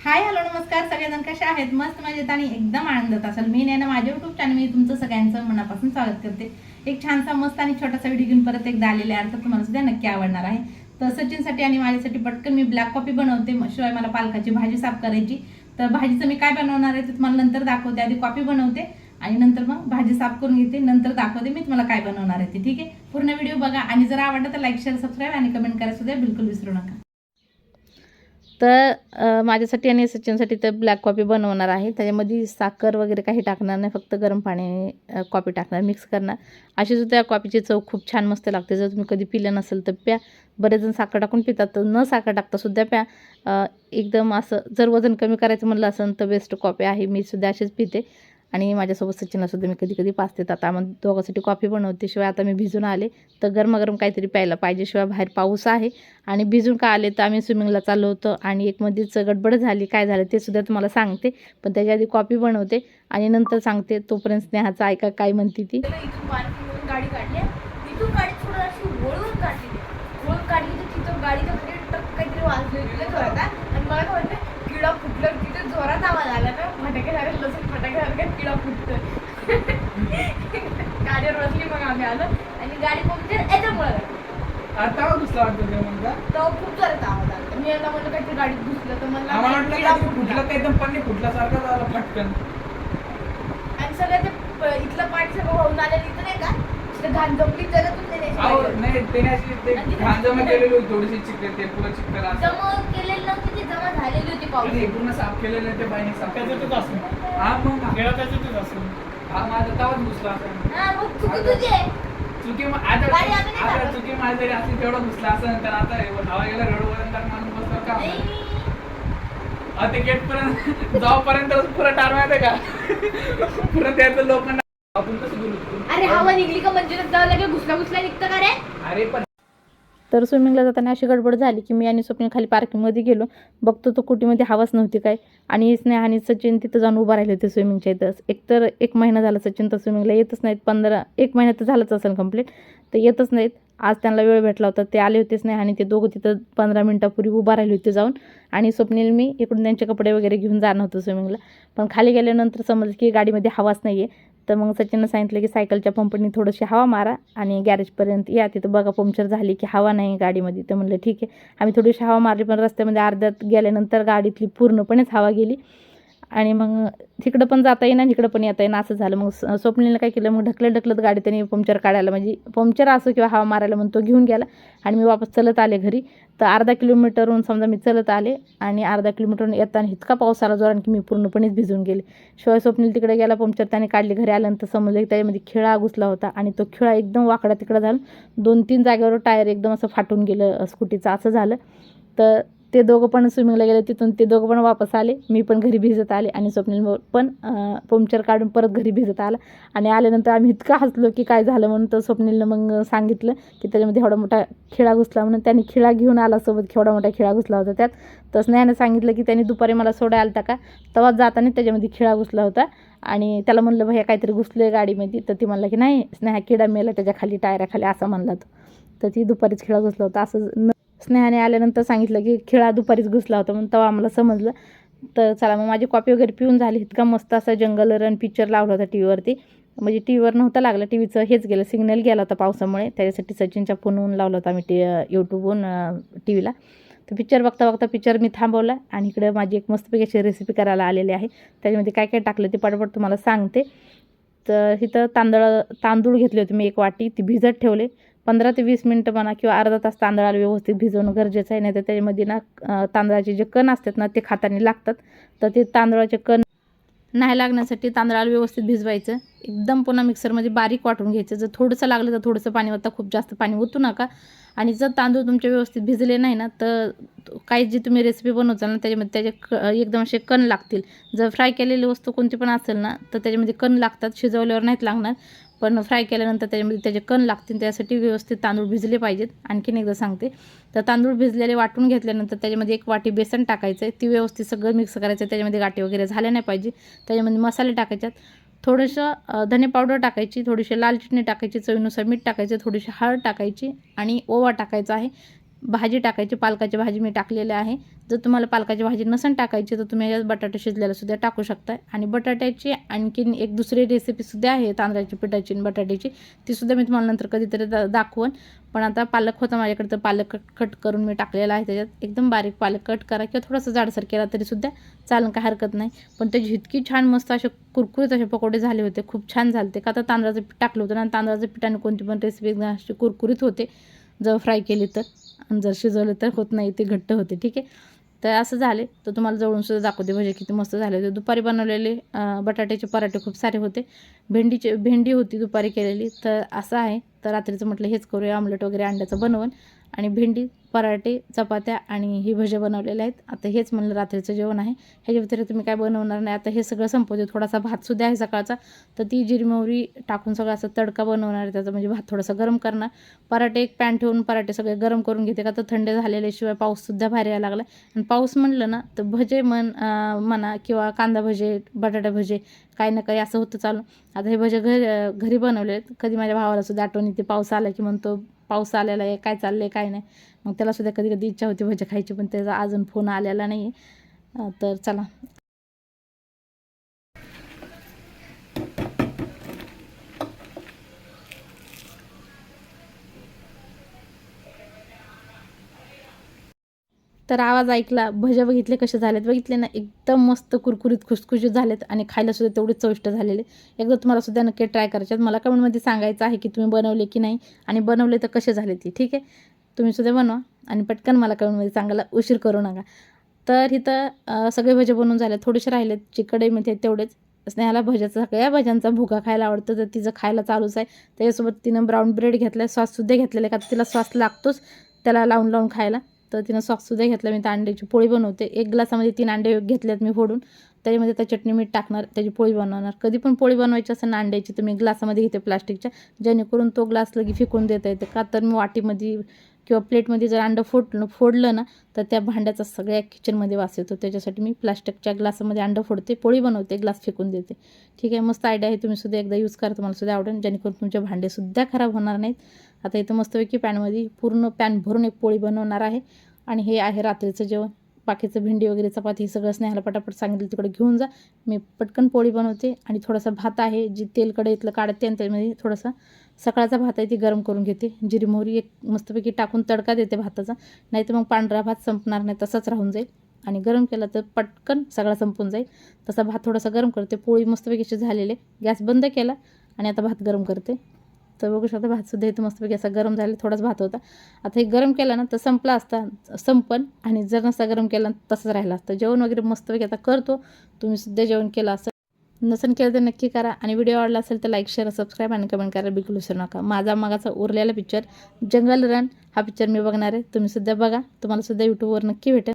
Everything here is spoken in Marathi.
हाय हॅलो नमस्कार. सगळेजण कसे आहेत? मस्त मजेत आणि एकदम आनंदात असाल. मी ना माझ्या युट्यूब चॅनल मी तुमचं सगळ्यांचं मनापासून स्वागत करते. एक छानसा मस्त आणि छोटासा व्हिडिओ घेऊन परत एकदा आलेले आहे. तर तुम्हाला सुद्धा नक्की आवडणार आहे. तर सचिनसाठी आणि माझ्यासाठी पटकन मी ब्लॅक कॉफी बनवते. शिवाय मला पालकाची भाजी साफ करायची. तर भाजीचं मी काय बनवणार आहे ते तुम्हाला नंतर दाखवते. आधी कॉफी बनवते आणि नंतर मग भाजी साफ करून घेते. नंतर दाखवते मी तुम्हाला काय बनवणार आहे ते. ठीक आहे? पूर्ण व्हिडिओ बघा. आणि जर आवडलं तर लाईक शेअर सबस्क्राईब आणि कमेंट करायला सुद्धा बिलकुल विसरू नका. तर माझ्यासाठी आणि सचिनसाठी तर ब्लॅक कॉफी बनवणार आहे. त्याच्यामध्ये साखर वगैरे काही टाकणार नाही फक्त गरम पाणी कॉफी टाकणार मिक्स करणार. अशी सुद्धा या कॉफीची चव खूप छान मस्त लागते. जर तुम्ही कधी पिलं नसेल तर प्या. बरेच जण साखर टाकून पितात तर न साखर टाकता सुद्धा प्या. एकदम असं जर वजन कमी करायचं म्हणलं असेल तर बेस्ट कॉफी आहे. मी सुद्धा अशीच पिते. आणि माझ्यासोबत सचिनलासुद्धा मी कधी कधी पाच देतात आता मग दोघांसाठी कॉफी बनवते शिवाय आता मी भिजून आले तर गरमागरम काहीतरी प्यायला पाहिजे शिवाय बाहेर पाऊस आहे. आणि भिजून का आले तर आम्ही स्विमिंगला चाललो होतो आणि एक मध्येच गडबड झाली. काय झालं ते सुद्धा तुम्हाला सांगते पण त्याच्या आधी कॉफी बनवते आणि नंतर सांगते तोपर्यंत स्नेहाचा ऐका काय म्हणते ती. गाडी काढली तिथून गाडी थोडं अशी वळून काढली वळून काढली तर तिथं म्हणजे टक काहीतरी तिथे जोरात. आणि मला काय किडा फुटलं तिथे जोरात आवाज आला ना. फटाके झाले लसूण झाले किडा फुटतोय. गाडीवर बसली मग आम्ही आलो. आणि गाडी पंक्चर याच्यामुळे. आता घुसला वाटतं ते म्हणता? तेव्हा खूप जोरात आवाज आला. मी यांना म्हणलं काहीतरी गाडीत घुसलं तर आम्हाला नाही, वाटलं किडा का फुटलं. फुटला का एकदम पन्नी फुटल्यासारखं झालं फटकन आणि सगळं ते प- इथलं पाणी सगळं वाहून आलेलं इथं नाही का? घाण जमली जरा अहो तुमच्या नाही त्याने अशी ते आणि तिथे- घाण जमा केलेली होती थोडीशी ते पुरं चिकन असं. जमा केलेली नव्हती ती जमा झालेली होती आणि पाऊस हे पूर्ण साफ केलेलं ते बाईने साफ त्याच्यातच केलेलं. असेल. हा मग खेळा त्याच्यातच असेल हा माझा तवाच घुसला असेल हा मग चुकी तुझी आहे. चुकी मग आता नाही आता. चुकी माझी जरी असली तेवढं घुसला असेल तर आता हे हवा गेला रडवर तर माणूस बसला का? नाही. आता ते गेट पर्यंत जाऊपर्यंत पुरं टार माहिती का? पुरं त्याचं लोकांना आपण कसं बोलू? अरे हवा निघली का जावं लागेल? घुसला घुसला निघतं का रे? अरे पण तर स्विमिंगला जाताना अशी गडबड झाली की मी आणि स्वप्न खाली पार्किंगमध्ये गेलो. बघतो तो कुटीमध्ये हवाच नव्हती काय. आणि स्नेहा आणि सचिन तिथं जाऊन उभा राहिले होते स्विमिंगच्या इथं. एक तर एक महिना झाला सचिन तर स्विमिंगला येतच नाहीत. पंधरा एक महिना तर झालंच असेल कंप्लीट तर येतच नाहीत. आज त्यांना वेळ भेटला होता. ते आले होते स्नेहा आणि ते दोघं तिथं पंधरा मिनटापूर्वी उभा राहिले होते जाऊन. आणि स्वप्नील मी इकडून त्यांचे कपडे वगैरे घेऊन जाणं होतं स्विमिंगला पण खाली गेल्यानंतर समजलं की गाडीमध्ये हवाच नाही आहे तर मग सचिननं सांगितलं की सायकलच्या पंपनी थोडीशी हवा मारा आणि गॅरेजपर्यंत या. तिथं बघा पंक्चर झाली की हवा नाही गाडीमध्ये. तर म्हणलं ठीक आहे. आम्ही थोडीशी हवा मारली पण रस्त्यामध्ये अर्ध्यात गेल्यानंतर गाडीतली पूर्णपणेच हवा गेली. आणि मग तिकडं पण जाता येईना आणि इकडं पण येता येईना असं झालं. मग स- स्वप्नीलनं काय केलं? मग ढकलत ढकलत गाडी त्याने पंक्चर काढायला म्हणजे पंक्चर असो किंवा हवा मारायला म्हणून तो घेऊन गेला. आणि मी वापस चलत आले घरी. तर अर्धा किलोमीटरहून समजा मी चलत आले आणि अर्धा किलोमीटरहून येताना इतका पाऊस आला जोरान की मी पूर्णपणेच भिजून गेले. शिवाय स्वप्नील तिकडे गेला पंक्चर त्याने काढली घरी आल्यानंतर समजलं की त्याच्यामध्ये खिळा घुसला होता आणि तो खिळा एकदम वाकडा तिकडं झाला. दोन तीन जागेवर टायर एकदम असं फाटून गेलं स्कूटीचं असं झालं. तर ते दोघं पण स्विमिंगला गेले तिथून ते दोघं पण वापस आले. मी पण घरी भिजत आले आणि स्वप्नील पण पंक्चर काढून परत घरी भिजत आला. आणि आल्यानंतर आम्ही इतकं हसलो की काय झालं म्हणून तर स्वप्नीलनं मग सांगितलं की त्याच्यामध्ये एवढा मोठा खिळा घुसला म्हणून त्यांनी खिळा घेऊन आला सोबत केवढा मोठा खिळा घुसला होता त्यात. तर स्नेहाने सांगितलं की त्यांनी दुपारी मला सोडायला आलता का? तेव्हा जाताना त्याच्यामध्ये खिळा घुसला होता. आणि त्याला म्हणलं भैया काहीतरी घुसलं आहे गाडीमध्ये. तर ती म्हणला की नाही स्नेहा किडा मेला त्याच्याखाली टायराखाली असं म्हणला तो. तर ती दुपारीच खिळा घुसला होता. असं न स्नेहाने आल्यानंतर सांगितलं की खिळा दुपारीच घुसला होता म्हणून तेव्हा आम्हाला समजलं. तर चला मग माझी कॉपी वगैरे पिऊन झाली. इतका मस्त असा जंगल रन पिक्चर लावला होता टी व्हीवरती म्हणजे टी व्हीवर नव्हता लागला टी व्हीचं हेच गेलं. सिग्नल गेला होता पावसामुळे. त्याच्यासाठी सचिनच्या फोनहून लावला होता आम्ही टी यूट्यूबहून टी व्हीला तर पिक्चर बघता बघता पिक्चर मी थांबवला आणि इकडे माझी एक मस्तपैकी अशी रेसिपी करायला आलेली आहे. त्याच्यामध्ये काय काय टाकलं ते पटपट तुम्हाला सांगते. तर इथं तांदळ तांदूळ घेतले होते मी एक वाटी. ती भिजत ठेवले. पंधरा ते वीस मिनटं म्हणा किंवा अर्धा तास तांदळाला व्यवस्थित भिजवणं गरजेचं आहे नाही तर त्याच्यामध्ये ना तांदळाचे जे कण असतात ना ते खाताना लागतात. तर ते तांदळाचे कण नाही लागण्यासाठी तांदळाला व्यवस्थित भिजवायचं. एकदम पुन्हा मिक्सरमध्ये बारीक वाटून घ्यायचं. जर थोडंसं लागलं तर थोडंसं पाणी होतं खूप जास्त पाणी ओतू नका. आणि जर तांदूळ तुमचे व्यवस्थित भिजले नाही ना तर काही जी तुम्ही रेसिपी बनवचाल ना त्याच्यामध्ये त्याचे क एकदम असे कण लागतील. जर फ्राय केलेली वस्तू कोणती पण असेल ना तर त्याच्यामध्ये कण लागतात. शिजवल्यावर नाहीत लागणार. पण फ्राय केल्यानंतर त्याच्यामध्ये त्याचे कण लागतील त्यासाठी व्यवस्थित तांदूळ भिजले पाहिजेत. आणखीन एकदा सांगते. तर तांदूळ भिजलेले वाटून घेतल्यानंतर त्याच्यामध्ये एक वाटी बेसन टाकायचं आहे. ती व्यवस्थित सगळं मिक्स करायचं त्याच्यामध्ये गाठी वगैरे झाल्या नाही पाहिजे. त्याच्यामध्ये मसाले टाकायच्यात. थोडंसं धने पावडर टाकायची थोडीशी लाल चटणी टाकायची चवीनुसार मीठ टाकायचं थोडीशी हळद टाकायची आणि ओवा टाकायचा आहे. भाजी टाकायची पालकाची भाजी मी टाकलेली आहे. जर तुम्हाला पालकाची भाजी नसन टाकायची तर तुम्ही याच्यात बटाटे शिजलेलासुद्धा टाकू शकता आणि बटाट्याची आणखीन एक दुसरी रेसिपीसुद्धा आहे तांदळाची पिठाची आणि बटाट्याची. तीसुद्धा मी तुम्हाला नंतर कधीतरी दा दाखवून. पण आता पालक होता माझ्याकडे तर पालक कट कट करून मी टाकलेला आहे त्याच्यात. एकदम बारीक पालक कट करा किंवा थोडंसं जाडसर केला तरीसुद्धा चालन काय हरकत नाही. पण त्याची इतकी छान मस्त असे कुरकुरीत असे पकोडे झाले होते खूप छान झाले ते का तर तांदळाचं पीठ टाकलं होतं आणि तांदळाचं पिठाने कोणती पण रेसिपी अशी कुरकुरीत होते. जर फ्राय केली तर. आणि जर शिजवले तर होत नाही ते घट्ट होते ठीक आहे? तर असं झाले. तर तुम्हाला जवळून सुद्धा दाखवते भजे किती मस्त झाले होते. दुपारी बनवलेले बटाट्याचे पराठे खूप सारे होते. भेंडीचे भेंडी होती दुपारी केलेली. तर असं आहे. तर रात्रीचं म्हटलं हेच करूया. आमलेट वगैरे अंड्याचं बनवून. आणि भेंडी पराठे चपात्या आणि ही भजे बनवलेले आहेत. आता हेच म्हणलं रात्रीचं जेवण आहे. ह्याच्या व्यतिरिक्त मी काय बनवणार नाही. आता हे सगळं संपवते थोडासा भातसुद्धा आहे सकाळचा. तर ती जिरमोरी टाकून सगळं असं तडका बनवणार आहे. त्याचा म्हणजे भात थोडासा गरम करणार. पराठे एक पॅन ठेवून पराठे सगळे गरम करून घेते का? तर थंड झालेल्याशिवाय पाऊससुद्धा भारी यायला लागला आणि पाऊस म्हणलं ना तर भजे मन म्हणा किंवा कांदा भजे बटाटा भजे काही ना काही असं होतं चालू. आता हे भजे घरी घरी बनवले आहेत. कधी माझ्या भावाला सुद्धा आठवण येते. पाऊस आला की म्हणतो पाऊस आलेला आहे काय चाललं आहे काय नाही. मग त्याला सुद्धा कधी कधी इच्छा होती भजे खायची पण त्याचा अजून फोन आलेला नाही आहे तर चला. तर आवाज ऐकला भजे बघितले कसे झालेत? बघितले ना एकदम मस्त कुरकुरीत खुसखुशीत झालेत आणि खायला सुद्धा तेवढे चविष्ट झालेले. एकदा तुम्हाला सुद्धा नक्की ट्राय करायचे मला कमेंटमध्ये सांगायचं आहे की तुम्ही बनवले की नाही आणि बनवले तर कसे झाले ते ठीक आहे? तुम्ही सुद्धा बनवा आणि पटकन मला कमेंटमध्ये सांगायला उशीर करू नका. तर इथं सगळे भजे बनवून झाले. थोडेसे राहिलेत चिकडेमध्ये तेवढेच. स्नेहाला भज्याचा सगळ्या भज्यांचा भुगा खायला आवडतो. तर तिचं खायला चालूच आहे. त्याच्यासोबत तिनं ब्राऊन ब्रेड घेतला आहे सॉससुद्धा घेतलेला आहे. का तिला सॉस लागतोच. त्याला लावून लावून खायला. तर तिनं सॉक्ससुद्धा घेतला मी तर अंड्याची पोळी बनवते. एक ग्लासामध्ये तीन अंडे घेतल्यात मी फोडून. त्याच्यामध्ये त्या चटणी मीठ टाकणार त्याची पोळी बनवणार. कधी पण पोळी बनवायची असेल ना अंड्याची तर मी ग्लासामध्ये घेते प्लास्टिकच्या. जेणेकरून तो ग्लास लगी फेकून देता येते. का तर मी वाटीमध्ये किंवा प्लेटमध्ये जर अंडं फोडलं फोडलं ना तर त्या भांड्याचा सगळ्या किचनमध्ये वास येतो. त्याच्यासाठी मी प्लास्टिकच्या ग्लासामध्ये अंडं फोडते पोळी बनवते ग्लास फेकून देते. ठीक आहे मस्त आयडिया आहे. तुम्ही सुद्धा एकदा यूज करा. तुम्हाला सुद्धा आवडेल. जेणेकरून तुमचे भांडेसुद्धा खराब होणार नाहीत. आता इथं मस्तपैकी पॅनमध्ये पूर्ण पॅन भरून एक पोळी बनवणार आहे. आणि हे आहे रात्रीचं जेवण. बाकीचं भेंडी वगैरे चपाती हे सगळं स्नेहाला पटापट सांगितलं तिकडे घेऊन जा. मी पटकन पोळी बनवते. आणि थोडासा भात आहे जी तेलकडे इथलं काढते आणि त्यामध्ये थोडासा सकाळचा भात आहे ती गरम करून घेते. जिरी मोहरी एक मस्तपैकी टाकून तडका देते भाताचा. नाही तर मग पांढरा भात संपणार नाही तसाच राहून जाईल. आणि गरम केला तर पटकन सगळा संपून जाईल. तसा भात थोडासा गरम करते. पोळी मस्तपैकी अशी झालेली गॅस बंद केला आणि आता भात गरम करते. तर बघू शकता भातसुद्धा इथं मस्तपैकी असा गरम झाला थोडाच भात होता. आता हे गरम केला ना तर संपला असता संपन आणि जर नसता गरम केला तसंच राहिला असतं. जेवण वगैरे मस्तपैकी आता करतो. तुम्ही सुद्धा जेवण केलं असं नसन केलं तर नक्की करा. आणि व्हिडिओ आवडला असेल तर लाईक शेअर सबस्क्राईब आणि कमेंट करायला बिलकुल विसरू नका. माझा मागाचा उरलेला पिक्चर जंगल रन हा पिक्चर मी बघणार आहे. तुम्ही सुद्धा बघा. तुम्हाला सुद्धा यूट्यूबवर नक्की भेटेल.